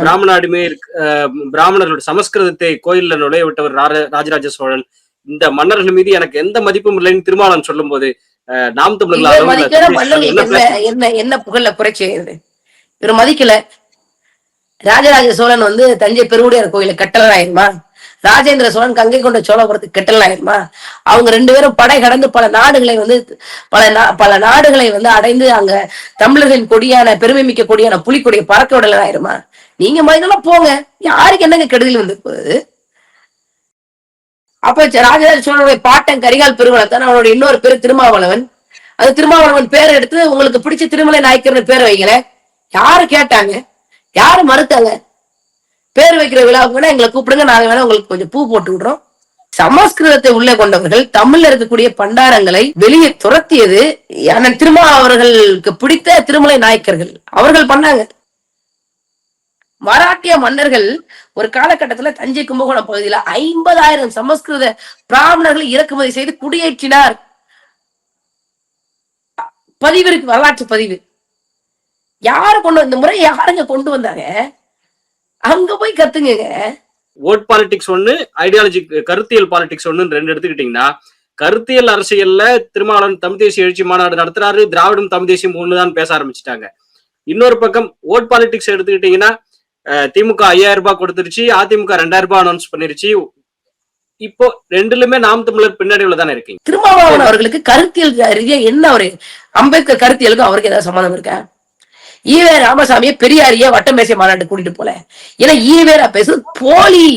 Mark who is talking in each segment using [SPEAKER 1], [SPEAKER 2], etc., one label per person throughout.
[SPEAKER 1] பிராமண அடிமை பிராமணர்களோட சமஸ்கிருதத்தை கோயில்ல நுழைய விட்டவர் ராஜராஜ சோழன். இந்த மன்னர்கள் மீது எனக்கு எந்த மதிப்பும் இல்லைன்னு திருமாவளவன் சொல்லும் போது நாம் தமிழர்கள்
[SPEAKER 2] இவர்
[SPEAKER 1] அளவுல
[SPEAKER 2] மதிக்கிற
[SPEAKER 1] தமிழ்
[SPEAKER 2] மன்னர்களுக்கு
[SPEAKER 1] என்ன
[SPEAKER 2] புகழ்ல குறைச்சி செய்யுது இவர் மதிக்கல. ராஜராஜ சோழன் வந்து தஞ்சை பெருவுடையார் கோயில கட்டளை ஆயிருமா? ராஜேந்திர சோழன் கங்கை கொண்ட சோழபுரத்துக்கு கட்டளை ஆயிருமா? அவங்க ரெண்டு பேரும் படை கடந்து பல நாடுகளை வந்து பல பல நாடுகளை வந்து அடைந்து அங்க தமிழர்களின் கொடியான பெருமை மிக்க கொடியான புலிக்கொடியை பறக்க விடல ஆயிருமா? நீங்க மதிக்கலாம் போங்க. யாருக்கு என்னங்க கெடுதல் வந்து போகுது? அப்ப ராஜராஜ சோழனுடைய பாட்டன் கரிகால் பெருவளத்தான் அவனோட இன்னொரு பேரு திருமாவளவன். அது திருமாவளவன் பேரை எடுத்து உங்களுக்கு பிடிச்ச திருமலை நாயக்கர்னு பேர் வைக்கல யாரு கேட்டாங்க? யாரு மறுத்தாங்க? பேர் வைக்கிற விழாவுக்கு வேணா எங்களை கூப்பிடுங்க நாங்க வேணா உங்களுக்கு கொஞ்சம் பூ போட்டு விடுறோம். சமஸ்கிருதத்தை உள்ளே கொண்டவர்கள் தமிழ்ல இருக்கக்கூடிய பண்டாரங்களை வெளியே துரத்தியது அண்ணன் திருமா அவர்களுக்கு பிடித்த திருமலை நாயக்கர்கள். அவர்கள் பண்ணாங்க. மராட்டிய மன்னர்கள் ஒரு காலகட்டத்துல தஞ்சை கும்பகோணம் பகுதியில ஐம்பதாயிரம் சமஸ்கிருத பிராமணர்களை இறக்குமதி செய்து குடியேற்றினார். பதிவு இருக்கு வரலாற்று பதிவு. யாரு கொண்டு இந்த முறை யாருங்க கொண்டு வந்தாங்க? அங்க போய் கத்துங்க
[SPEAKER 1] ஓட் பாலிடிக்ஸ் ஒண்ணு ஐடியாலஜி கருத்தியல் பாலிடிக்ஸ் ஒண்ணு ரெண்டு எடுத்துக்கிட்டீங்கன்னா கருத்தியல் அரசியல்ல திருமாவளவன் தமிழ் தேசிய எழுச்சி மாநாடு நடத்துறாரு திராவிடம் தமிழ் தேசியம் ஒண்ணுதான் பேச ஆரம்பிச்சிட்டாங்க. இன்னொரு பக்கம் ஓட் பாலிடிக்ஸ் எடுத்துக்கிட்டீங்கன்னா திமுக ஐயாயிரம் ரூபாய் கொடுத்துருச்சு அதிமுக ரெண்டாயிரம் ரூபாய் அனௌன்ஸ் பண்ணிருச்சு. இப்போ ரெண்டுலுமே நாம் தமிழர் பின்னடைவுல தானே இருக்கீங்க?
[SPEAKER 2] திருமாவளவன் அவர்களுக்கு கருத்தியல் ரீதியா என்ன ஒரு அம்பேத்கர் கருத்தியலுக்கும் அவருக்கு ஏதாவது சம்மந்தம் இருக்கா? ஈவே ராமசாமியை பெரியாரிய வட்டம் பேசிய மாநாட்டு கூட்டிட்டு போல. ஏன்னா ஈவேரா பேசுறது போலி.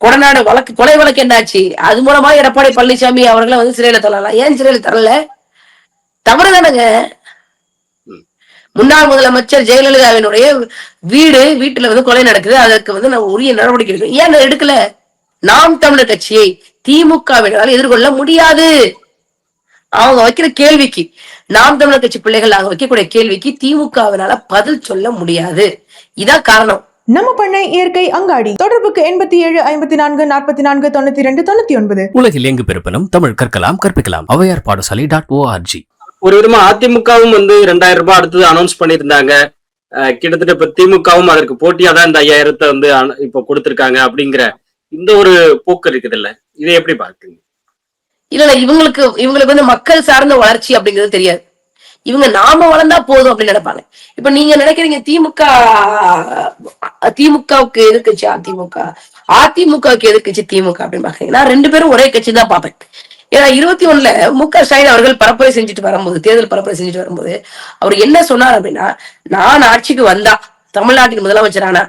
[SPEAKER 2] கொடநாடு வழக்கு கொலை வழக்கு என்னாச்சு? அது மூலமா எடப்பாடி பழனிசாமி அவர்களை வந்து சிறையில தள்ளலாம். ஏன் சிறையில தரல? தவறு தானங்க. முன்னாள் முதலமைச்சர் ஜெயலலிதாவினுடைய வீடு வீட்டுல வந்து கொலை நடக்குது. அதற்கு வந்து நம்ம உரிய நடவடிக்கை எடுக்கணும். ஏன் எடுக்கல? நாம் தமிழர் கட்சியை திமுகவினரால் எதிர்கொள்ள முடியாது. அவங்க வைக்கிற கேள்விக்கு நாம் தமிழர் கட்சி பிள்ளைகள் அவங்க வைக்கக்கூடிய கேள்விக்கு திமுகவினால பதில் சொல்ல முடியாது. இதான் காரணம்.
[SPEAKER 3] நம்ம பண்ணை இயற்கை அங்காடி. தொடர்புக்கு எண்பத்தி ஏழு ஐம்பத்தி நான்கு நாற்பத்தி நான்கு தொண்ணூத்தி ரெண்டு தொண்ணூத்தி ஒன்பது.
[SPEAKER 4] உலகில் எங்கு பிறப்பினும் தமிழ் கற்கலாம் கற்பிக்கலாம். ஔவையார் பாடசாலை டாட் ஓஆர்ஜி
[SPEAKER 1] ஒரு விதமா அதிமுகவும் வந்து ரெண்டாயிரம் ரூபாய் அடுத்தது அனௌன்ஸ் பண்ணியிருந்தாங்க. அஹ், கிட்டத்தட்ட இப்ப திமுகவும் அதற்கு போட்டியா தான் இந்த ஐயாயிரத்தை வந்து இப்ப இப்போ கொடுத்திருக்காங்க அப்படிங்கிற இந்த ஒரு போக்கு இருக்குது இல்ல இதை எப்படி பாக்குறீங்க
[SPEAKER 2] இல்ல இல்ல இவங்களுக்கு இவங்களுக்கு வந்து மக்கள் சார்ந்த வளர்ச்சி அப்படிங்கிறது தெரியாது. இவங்க நாம வளர்ந்தா போதும் அப்படின்னு நினைப்பாங்க. இப்ப நீங்க நினைக்கிறீங்க திமுக திமுகவுக்கு எதிர்கட்சி அதிமுக அதிமுகவுக்கு எதிர்கட்சி திமுக அப்படின்னு பாக்குறீங்க நான் ரெண்டு பேரும் ஒரே கட்சி தான் பாப்பேன் ஏன்னா இருபத்தி ஒண்ணுல மு க ஸ்டாலின் அவர்கள் பரப்புரை செஞ்சுட்டு வரும்போது தேர்தல் பரப்புரை செஞ்சுட்டு வரும்போது அவர் என்ன சொன்னார் அப்படின்னா நான் ஆட்சிக்கு வந்தா தமிழ்நாட்டின் முதலமைச்சரானா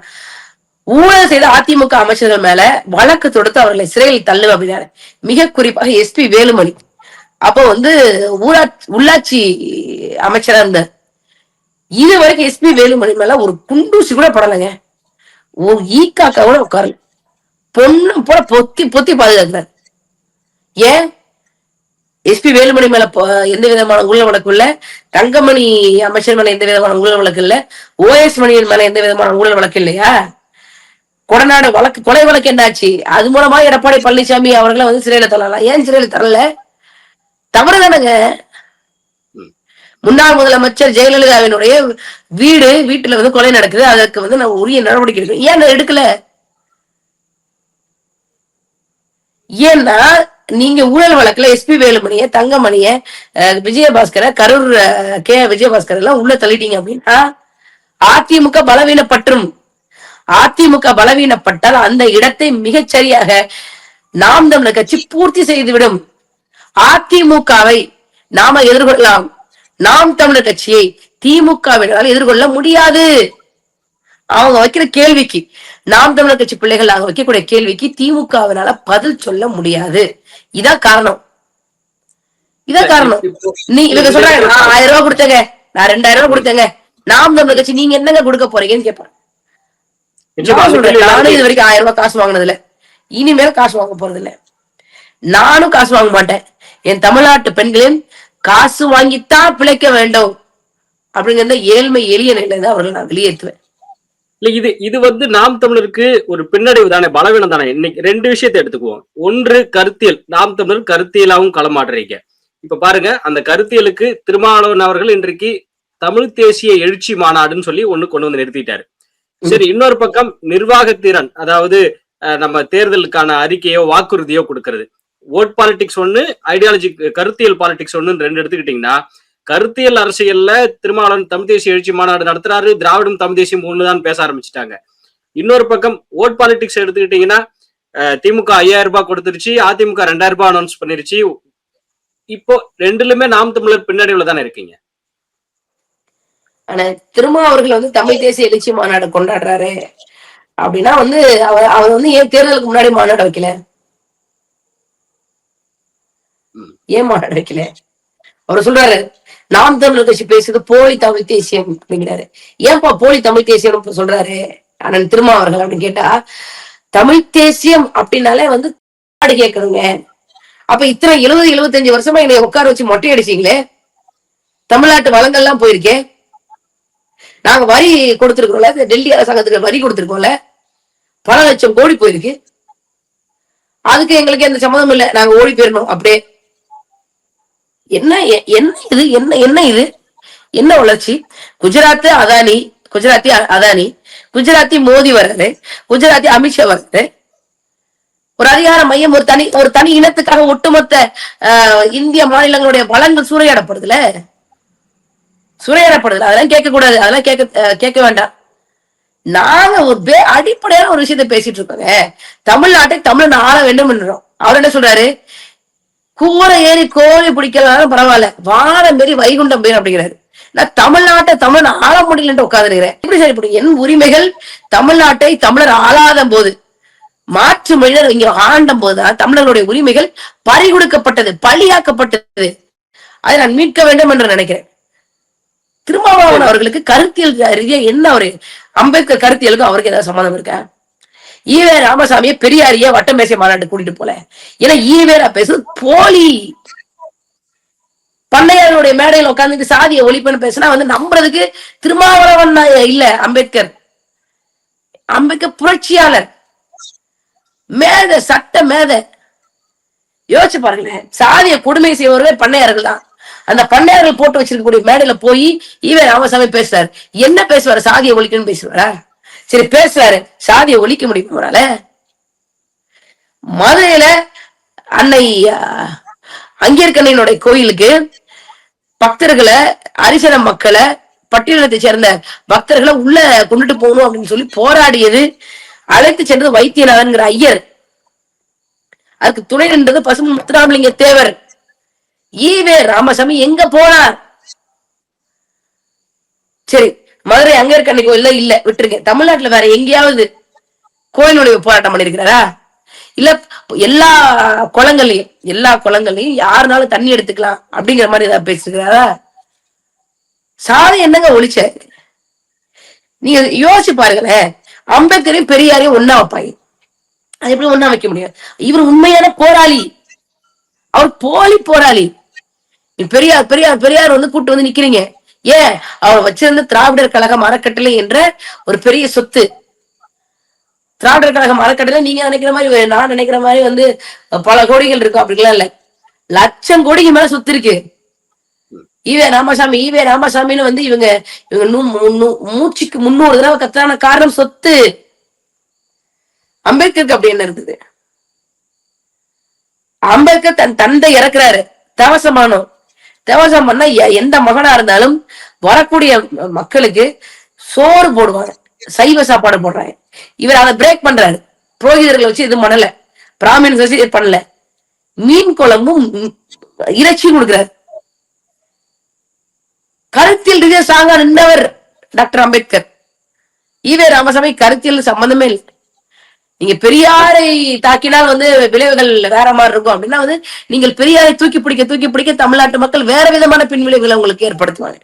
[SPEAKER 2] ஊழல் செய்த அதிமுக அமைச்சர்கள் மேல வழக்கு தொடுத்து அவர்களை சிறையில் தள்ளுவேன் அப்படின்னாரு. மிக குறிப்பாக எஸ்பி வேலுமணி. அப்போ வந்து ஊராட்சி உள்ளாட்சி அமைச்சரா இருந்தார். இது வரைக்கும் எஸ்பி வேலுமணி மேல ஒரு குண்டூசி கூட படலைங்க. ஒரு ஈக்காக்கா கூட உட்காரல. பொண்ணு போல பொத்தி பொத்தி பாதுகாக்கிறார். ஏன்? எஸ்பி வேலுமணி மேல எந்த விதமான ஊழல் வழக்கு இல்ல. தங்கமணி அமைச்சர் மேல எந்த விதமான ஊழல் வழக்கு இல்ல. ஓஎஸ் மணியன் மேல எந்த விதமான ஊழல் வழக்கு இல்லையா? கொடநாடு வழக்கு கொலை வழக்கு என்னாச்சு? அது மூலமா எடப்பாடி பழனிசாமி அவர்களை வந்து சிறையில தள்ளலாம். ஏன் சிறையில தரல? தவறு தானங்க முன்னாள் முதலமைச்சர் ஜெயலலிதாவினுடைய வீடு வீட்டுல வந்து கொலை நடக்குது. அதற்கு வந்து நம்ம உரிய நடவடிக்கை எடுக்கணும். ஏன் எடுக்கல? ஏன்னா நீங்க ஊழல் வழக்குல எஸ்பி வேலுமணிய தங்கமணிய அஹ், விஜயபாஸ்கர கரூர் கே விஜயபாஸ்கர் எல்லாம் உள்ள தள்ளிட்டீங்க அப்படின்னா. அதிமுக பலவீனப்பற்றும். அதிமுக பலவீனப்பட்டால் அந்த இடத்தை மிகச்சரியாக நாம் தமிழர் கட்சி பூர்த்தி செய்துவிடும். அதிமுகவை நாம எதிர்கொள்ளலாம். நாம் தமிழர் கட்சியை திமுகவினரால் எதிர்கொள்ள முடியாது. அவங்க வைக்கிற கேள்விக்கு நாம் தமிழர் கட்சி பிள்ளைகள் அவங்க வைக்கக்கூடிய கேள்விக்கு திமுகவினால பதில் சொல்ல முடியாது. இதான் காரணம். இதான் காரணம். நீ இவங்க சொல்றாங்க நான் ஆயிரம் ரூபாய் கொடுத்தேங்க. நான் ரெண்டாயிரம் ரூபாய் கொடுத்தேங்க. நாம் தமிழர் கட்சி நீங்க என்னங்க கொடுக்க போறீங்கன்னு
[SPEAKER 1] கேள்வி
[SPEAKER 2] நானும் இது வரைக்கும் ஆயிரம் ரூபாய் காசு வாங்கினது இல்ல இனிமேல் காசு வாங்க போறது இல்ல நானும் காசு வாங்க மாட்டேன். என் தமிழ்நாட்டு பெண்களையும் காசு வாங்கித்தான் பிழைக்க வேண்டும். அப்படிங்கிற ஏழ்மை எளிய நிலையில அவர்களை நான் வெளியேற்றுவேன்.
[SPEAKER 1] இல்ல இது இது வந்து நாம் தமிழருக்கு ஒரு பின்னடைவு தானே பலவீனம் தானே. இன்னைக்கு ரெண்டு விஷயத்தை எடுத்துக்குவோம். ஒன்று கருத்தியல். நாம் தமிழர் கருத்தியலாவும் களமாடுறீங்க. இப்ப பாருங்க அந்த கருத்தியலுக்கு திருமாவளவன் அவர்கள் இன்றைக்கு தமிழ் தேசிய எழுச்சி மாநாடுன்னு சொல்லி ஒண்ணு கொண்டு வந்து நிறுத்திட்டாரு. சரி இன்னொரு பக்கம் நிர்வாகத்திறன் அதாவது அஹ், நம்ம தேர்தலுக்கான அறிக்கையோ வாக்குறுதியோ கொடுக்கறது. ஓட் பாலிடிக்ஸ் ஒண்ணு ஐடியாலஜி கருத்தியல் பாலிடிக்ஸ் ஒண்ணுன்னு ரெண்டு எடுத்துக்கிட்டீங்கன்னா கருத்தியல் அரசியல்ல திருமாவளவன் தமிழ் தேசிய எழுச்சி மாநாடு நடத்துறாரு. திராவிடம் தமிழ் தேசியம் ஒண்ணுதான் பேச ஆரம்பிச்சிட்டாங்க. இன்னொரு பக்கம் ஓட் பாலிடிக்ஸ் எடுத்துக்கிட்டீங்கன்னா திமுக ஐயாயிரம் ரூபாய் கொடுத்துருச்சு. அதிமுக ரெண்டாயிரம் ரூபாய் அனௌன்ஸ் பண்ணிருச்சு. இப்போ ரெண்டுலுமே நாம் தமிழர் பின்னடைவுல தானே இருக்கீங்க.
[SPEAKER 2] ஆனா திருமா அவர்கள் வந்து தமிழ் தேசிய எழுச்சி மாநாடு கொண்டாடுறாரு. அப்படின்னா வந்து அவர் அவர் வந்து ஏன் தேர்தலுக்கு முன்னாடி மாநாடு வைக்கல. ஏன் மாநாடு வைக்கல? அவர் சொல்றாரு நாம் தமிழர் கட்சி பேசுறது போலி தமிழ் தேசியம் அப்படிங்கிறாரு. ஏன்பா போலி தமிழ் தேசியம் சொல்றாரு அண்ணன் திருமா அவர்கள் அப்படின்னு கேட்டா தமிழ் தேசியம் அப்படின்னாலே வந்து பாடு கேட்கணுங்க. அப்ப இத்தனை எழுபது எழுபத்தஞ்சு வருஷமா என்னை உட்கார வச்சு மொட்டை அடிச்சீங்களே? தமிழ்நாட்டு வளங்கள்லாம் போயிருக்கேன் நாங்க வரி கொடுத்துருக்கோம்ல டெல்லி அரசாங்கத்துக்கு வரி கொடுத்துருக்கோம்ல பல லட்சம் கோடி போயிருக்கு. அதுக்கு எங்களுக்கு எந்த சம்மதம் இல்லை. நாங்க ஓடி போயிடணும் அப்படியே. என்ன என்ன இது? என்ன என்ன இது? என்ன வளர்ச்சி? குஜராத் அதானி குஜராத்தி அதானி குஜராத்தி மோடி வர்றது குஜராத்தி அமித்ஷா வர்றது. ஒரு அதிகார மையம் ஒரு தனி ஒரு தனி இனத்துக்காக ஒட்டுமொத்த ஆஹ், இந்திய மாநிலங்களுடைய வளங்கள் சூறையாடப்படுதுல? சூறையாடப்படுதுல. அதெல்லாம் கேட்க கூடாது அதெல்லாம் கேட்க கேட்க வேண்டாம். நாங்க ஒரு பே அடிப்படையான ஒரு விஷயத்த பேசிட்டு இருக்கோங்க. தமிழ்நாட்டை தமிழன் ஆள வேண்டும் என்றோம் அவர் என்ன சொல்றாரு? கூரை ஏறி கோழி பிடிக்கலாம் பரவாயில்ல. வானம் மாரி வைகுண்டம் பேர் அப்படிங்கிறாரு. நான் தமிழ்நாட்டை தமிழன் ஆள முடியலன்ட்டு உட்காந்துருக்கிறேன் எப்படி சரி இப்படி? என் உரிமைகள் தமிழ்நாட்டை தமிழர் ஆளாத போது மாற்று மொழியினர் இங்க ஆண்ட போதுதான் தமிழர்களுடைய உரிமைகள் பறிகொடுக்கப்பட்டது பழியாக்கப்பட்டது. அதை நான் மீட்க வேண்டும் என்று நினைக்கிறேன். திருமாவளவன் அவர்களுக்கு கருத்தியல் ரீதியா என்ன ஒரு அம்பேத்கர் கருத்தியலுக்கும் அவருக்கு ஏதாவது சம்மந்தம் இருக்கா? ஈவே ராமசாமியை பெரியாரிய வட்டம் பேசிய மாநாட்டு கூட்டிட்டு போல. ஏன்னா ஈவேரா பேசுறது போலி. பண்ணையாருடைய மேடையில் உட்காந்துட்டு சாதியை ஒழிப்புன்னு பேசினா வந்து நம்புறதுக்கு திருமாவளவன் இல்ல அம்பேத்கர். அம்பேத்கர் புரட்சியாளர். மேத சட்ட மேத. யோசிச்சு பாருங்களேன் சாதிய கொடுமை செய்வர்களே பண்ணையார்கள் தான். அந்த பண்ணையார்கள் போட்டு வச்சிருக்கக்கூடிய மேடையில போய் ஈவே ராமசாமி பேசுறாரு. என்ன பேசுவாரு சாதியை ஒழிக்கணும்னு பேசுவாரா? சரி பேசுறாரு. சாதியை ஒழிக்க முடியும் அவரால? மதுரையில அன்னை ஆஹ், அங்கேற்கண்ணையினுடைய கோயிலுக்கு பக்தர்களை அரிசன மக்களை பட்டியலத்தை சேர்ந்த பக்தர்களை உள்ள கொண்டுட்டு போகணும் அப்படின்னு சொல்லி போராடியது அழைத்து சென்றது வைத்தியநாதன்கிற ஐயர். அதுக்கு துணை நின்றது பசுமன் முத்துராமலிங்க தேவர். ஈவே ராமசாமி எங்க போனார்? சரி மதுரை அங்க அங்கேற்கண்ணி கோயில்ல இல்ல விட்டுருங்க. தமிழ்நாட்டுல வேற எங்கேயாவது கோயில் நுழைவு போராட்டம் பண்ணிருக்கிறாரா? இல்ல எல்லா குளங்கள்லயும் எல்லா குளங்கள்லயும் யாருனாலும் தண்ணி எடுத்துக்கலாம் அப்படிங்கிற மாதிரி ஏதாவது பேசிருக்கிறாரா? சாதி என்னங்க ஒழிச்ச? நீங்க யோசிச்சு பாருங்களேன். அம்பேத்கரையும் பெரியாரையும் ஒன்னா வைப்பாங்க. அது எப்படி ஒண்ணா வைக்க முடியும்? இவர் உண்மையான போராளி. அவர் போலி போராளி. பெரியார் பெரியார் பெரியார் வந்து கூட்டு வந்து நிக்கிறீங்க. ஏன்? அவர் வச்சிருந்த திராவிடர் கழகம் அறக்கட்டளை என்ற ஒரு பெரிய சொத்து. திராவிடர் கழகம் அறக்கட்டளை நீங்க நினைக்கிற மாதிரி நான் நினைக்கிற மாதிரி வந்து பல கோடிகள் இருக்கும். அப்படிலாம் இல்ல. லட்சம் கோடிக்கு மேல சொத்து இருக்கு. ஈவே ராமசாமி ஈவே ராமசாமின்னு வந்து இவங்க இவங்க மூச்சுக்கு முன்னூறு தடவை கத்தான காரணம் சொத்து. அம்பேத்கருக்கு அப்படி என்ன இருக்குது? அம்பேத்கர் தன் தந்தை இறக்குறாரு. தேவசமானம். தேவசம் பண்ணா எந்த மகனா இருந்தாலும் வரக்கூடிய மக்களுக்கு சோறு போடுவாங்க. சைவ சாப்பாடு போடுறாங்க. இவர் அதை பிரேக் பண்றாரு. புரோகிதர்களை வச்சு இது பண்ணல. பிராமின்ஸ் வச்சு இது பண்ணல. மீன் குழம்பும் இறைச்சியும் கொடுக்கிறாரு. கருத்தில் ரீதியா சாங்கா நின்றவர் டாக்டர் அம்பேத்கர். ஈவே ராமசாமி கருத்தியல் சம்பந்தமே இல்லை. நீங்க பெரியாரை தாக்கினால் வந்து விளைவுகள் வேற மாதிரி இருக்கும். அப்படின்னா வந்து நீங்கள் பெரியாரை தூக்கி பிடிக்க தூக்கி பிடிக்க தமிழ்நாட்டு மக்கள் வேற விதமான பின்விளைவுகளை உங்களுக்கு ஏற்படுத்துவாங்க.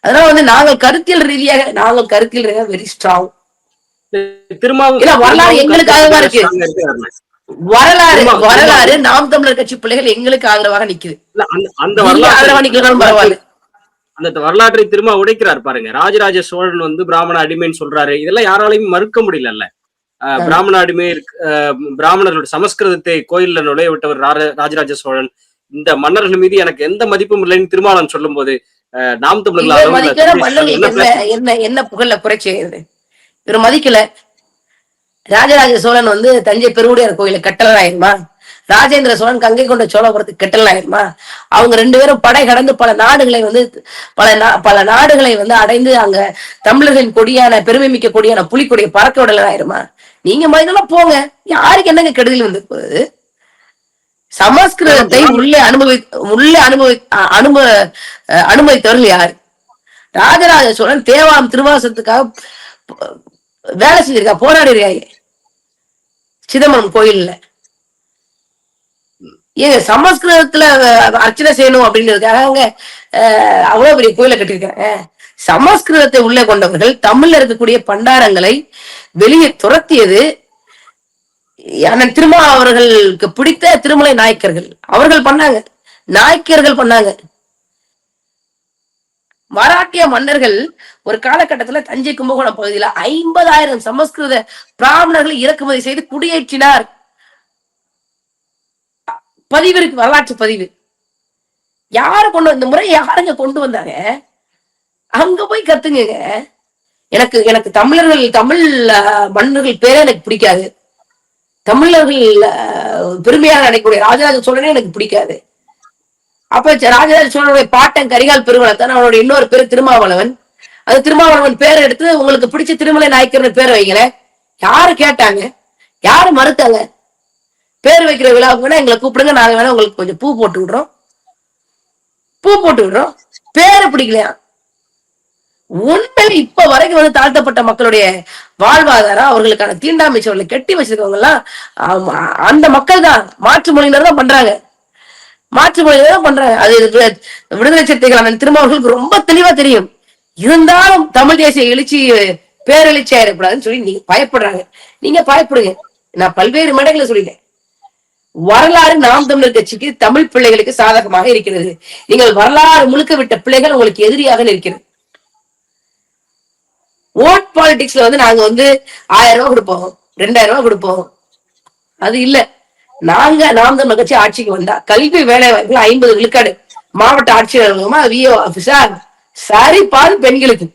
[SPEAKER 2] அதனால வந்து நாங்கள் கருத்தியல் ரீதியாக நாங்கள் கருத்தியல் ரீதியாக வெரி ஸ்ட்ராங் வரலாறு எங்களுக்கு ஆதரவா இருக்கு. வரலாறு வரலாறு நாம் தமிழர் கட்சி பிள்ளைகள் எங்களுக்கு ஆதரவாக நிக்குது.
[SPEAKER 1] அந்த-
[SPEAKER 2] ஆதரவா நிக்கலாம் பரவாயில்ல.
[SPEAKER 1] அந்த வரலாற்றை திரும்ப உடைக்கிறார் பாருங்க. ராஜராஜ சோழன் வந்து பிராமண அடிமைன்னு சொல்றாரு. இதெல்லாம் யாராலையும் மறுக்க முடியலல்ல. அஹ், பிராமண அடிமை அஹ், பிராமணர்களோட சமஸ்கிருதத்தை கோயில்ல நுழைய விட்டவர் ராஜராஜ சோழன். இந்த மன்னர்கள் மீது எனக்கு எந்த மதிப்பும் இல்லைன்னு திருமாவளவன் சொல்லும் போது நாம் தமிழர்கள்
[SPEAKER 2] இவர்
[SPEAKER 1] அளவுல
[SPEAKER 2] மதிக்கிற
[SPEAKER 1] தமிழ்
[SPEAKER 2] மன்னர்களுக்கு
[SPEAKER 1] என்ன
[SPEAKER 2] புகழ்ல குறை செய்யுது இவர் மதிக்கல. ராஜராஜ சோழன் வந்து தஞ்சை பெருவுடையார் கோயில கட்டளை ஆயிருமா? ராஜேந்திர சோழன் கங்கை கொண்ட சோழபுரத்துக்கு கட்டளை ஆயிருமா? அவங்க ரெண்டு பேரும் படை கடந்து பல நாடுகளை வந்து பல பல நாடுகளை வந்து அடைந்து அங்க தமிழர்களின் கொடியான பெருமை மிக்க கொடியான புலிக்கொடியை பறக்க விடல ஆயிருமா? நீங்க மனிதெல்லாம் போங்க. யாருக்கு என்னங்க கெடுதல் வந்து போகுது? சமஸ்கிருதத்தை உள்ளே அனுபவி உள்ளே அனுபவி அ- அனுபவ அஹ் அனுமதித்தவர்கள் யார்? ராஜராஜ சோழன் தேவாம் திருவாசத்துக்காக வேலை செஞ்சிருக்கா போராடி இருக்காங்க. சிதம்பரம் கோயில்ல. ஏங்க சமஸ்கிருதத்துல அர்ச்சனை செய்யணும் அப்படின்றதுக்காக அஹ், அவ்வளவு பெரிய கோயிலை கட்டியிருக்காங்க சமஸ்கிருதத்தை உள்ளே கொண்டவர்கள் தமிழ்ல இருக்கக்கூடிய பண்டாரங்களை வெளியே துரத்தியது. அண்ணன் திருமா அவர்களுக்கு பிடித்த திருமலை நாயக்கர்கள். அவர்கள் பண்ணாங்க. நாயக்கர்கள் பண்ணாங்க. மராட்டிய மன்னர்கள் ஒரு காலகட்டத்துல தஞ்சை கும்பகோணம் பகுதியில ஐம்பதாயிரம் சமஸ்கிருத பிராமணர்களை இறக்குமதி செய்து குடியேற்றினார். பதிவு இருக்கு வரலாற்று பதிவு. யாரு கொண்டு இந்த முறை யாருங்க கொண்டு வந்தாங்க? அங்க போய் கத்துங்க எனக்கு எனக்கு தமிழர்கள் தமிழ் மன்னர்கள் பேரே எனக்கு பிடிக்காது. தமிழர்கள் பெருமையாக நினைக்கக்கூடிய ராஜராஜ சோழனே எனக்கு பிடிக்காது. அப்ப ராஜராஜ சோழனுடைய பாட்டன் கரிகால் பெருவளத்தான் அவனுடைய இன்னொரு பேர் திருமாவளவன். அது திருமாவளவன் பேரை எடுத்து உங்களுக்கு பிடிச்ச திருமலை நாயக்கர்னு பேர் வைக்கல யாரு கேட்டாங்க? யாரு மறுத்தாங்க? பேர் வைக்கிற விழாவுக்கு வேணா எங்களை கூப்பிடுங்க நாங்க வேணா உங்களுக்கு கொஞ்சம் பூ போட்டு விடுறோம். பூ போட்டு விடுறோம். பேரை பிடிக்கலையா? உண்மையில இப்ப வரைக்கும் வந்து தாழ்த்தப்பட்ட மக்களுடைய வாழ்வாதாரம் அவர்களுக்கான தீண்டாமை சோழலை கட்டி வச்சிருக்கவங்க எல்லாம் அந்த மக்கள் தான் மாற்று மொழியினர் தான் பண்றாங்க. மாற்று மொழியினர் தான் பண்றாங்க. அது விடுதலை சிறுத்தைகளான திருமாவர்களுக்கு ரொம்ப தெளிவா தெரியும். இருந்தாலும் தமிழ் தேசிய எழுச்சி பேரெழுச்சி ஆயிடக்கூடாதுன்னு சொல்லி நீங்க பயப்படுறாங்க. நீங்க பயப்படுங்க. நான் பல்வேறு மேடைகளை சொல்லிட்டேன். வரலாறு நாம் தமிழர் கட்சிக்கு தமிழ் பிள்ளைகளுக்கு சாதகமாக இருக்கிறது. நீங்கள் வரலாறு முழுக்க விட்ட பிள்ளைகள் உங்களுக்கு எதிரியாக இருக்கிறது. ஓட் பாலிடிக்ஸ்ல வந்து நாங்க வந்து ஆயிரம் ரூபாய் கொடுப்போம். ரெண்டாயிரம் ரூபாய் கொடுப்போம். அது இல்ல. நாங்க நாம் தமிழ் கட்சி ஆட்சிக்கு வந்தா கல்வி வேலை வாய்ப்புல ஐம்பது விழுக்காடு. மாவட்ட ஆட்சியர் அலுவலகமா விஓ ஆபீஸா சரி பாரு பெண்களுக்கு.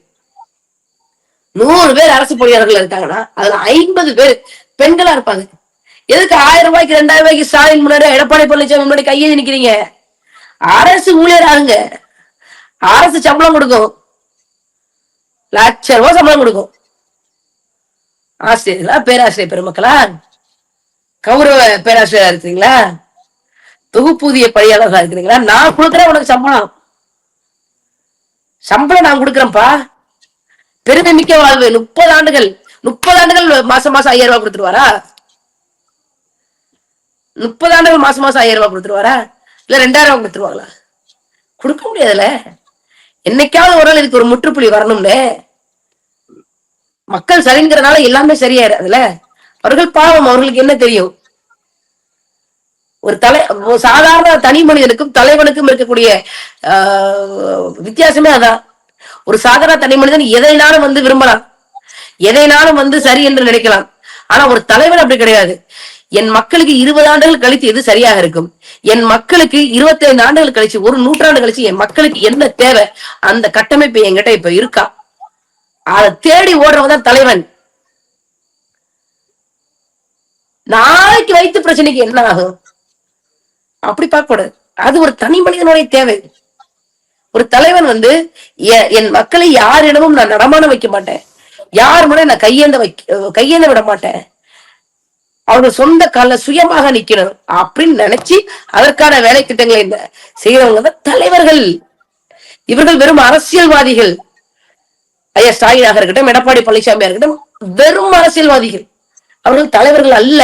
[SPEAKER 2] நூறு பேர் அரசு பொறியாளர்கள் இருக்காங்கன்னா அதுல ஐம்பது பேர் பெண்களா இருப்பாங்க. எதுக்கு ஆயிரம் ரூபாய்க்கு ரெண்டாயிரம் ரூபாய்க்கு ஸ்டாலின் முன்னாடி எடப்பாடி பழனிசாமி முன்னாடி கையை நிக்கிறீங்க? அரசு ஊழியர் ஆகுங்க. அரசு சம்பளம் கொடுக்கும். லட்ச ரூபாய் சம்பளம் கொடுக்கும். ஆசிரியர்களா பேராசிரியர் பெருமக்களா? கௌரவ பேராசிரியரா இருக்கிறீங்களா? தொகுப்பூதிய பணியாளர்களா இருக்கிறீங்களா? நான் கொடுக்குறேன் உனக்கு சம்பளம். சம்பளம் நான் கொடுக்குறேன்ப்பா. பெருமை மிக்க வாழ்வு. முப்பது ஆண்டுகள். முப்பது ஆண்டுகள் மாசம் மாசம் ஐயாயிரம் ரூபாய் கொடுத்துருவாரா முப்பது ஆண்டுகள் மாசம் மாசம் ஐயாயிரம் ரூபாய் கொடுத்துருவாரா இல்ல ரெண்டாயிரம் ரூபாய் கொடுத்துருவாங்களா? கொடுக்க முடியாதுல்ல. என்னைக்காவது ஒரு நாள் இதுக்கு ஒரு முற்றுப்புள்ளி வரணும்ல? மக்கள் சரிங்கிறனால எல்லாமே சரியாயிருதுல அவர்கள் பாவம் அவர்களுக்கு என்ன தெரியும்? ஒரு தலை ஒரு சாதாரண தனி மனிதனுக்கும் தலைவனுக்கும் இருக்கக்கூடிய ஆஹ், வித்தியாசமே அதான். ஒரு சாதாரண தனி மனிதன் எதைனாலும் வந்து விரும்பலாம். எதைனாலும் வந்து சரி என்று நினைக்கலாம். ஆனா ஒரு தலைவன் அப்படி கிடையாது. என் மக்களுக்கு இருபது ஆண்டுகள் கழித்து எது சரியாக இருக்கும்? என் மக்களுக்கு இருபத்தைந்து ஆண்டுகள் கழிச்சு ஒரு நூற்றாண்டு கழிச்சு என் மக்களுக்கு என்ன தேவை? அந்த கட்டமைப்பு என்கிட்ட இப்ப இருக்கா? அதை தேடி ஓடுறவன் தான் தலைவன். நாளைக்கு வைத்து பிரச்சனைக்கு என்ன ஆகும்? அப்படி பார்க்கக்கூடாது அது ஒரு தனி மனிதனுடைய தேவை. ஒரு தலைவன் வந்து என் மக்களை யாரிடமும் நான் நடமாட வைக்க மாட்டேன். யார் முன்னாடி நான் கையேந்த வைக்க கையேந்த விட மாட்டேன். அவங்க சொந்த கால சுயமாக நிக்கணும் அப்படின்னு நினைச்சு அதற்கான வேலை திட்டங்களை இந்த செய்யறவங்க தான் தலைவர்கள். இவர்கள் வெறும் அரசியல்வாதிகள். ஐயா ஸ்டாலினாக இருக்கட்டும் எடப்பாடி பழனிசாமியா இருக்கட்டும் வெறும் அரசியல்வாதிகள். அவர்கள் தலைவர்கள் அல்ல.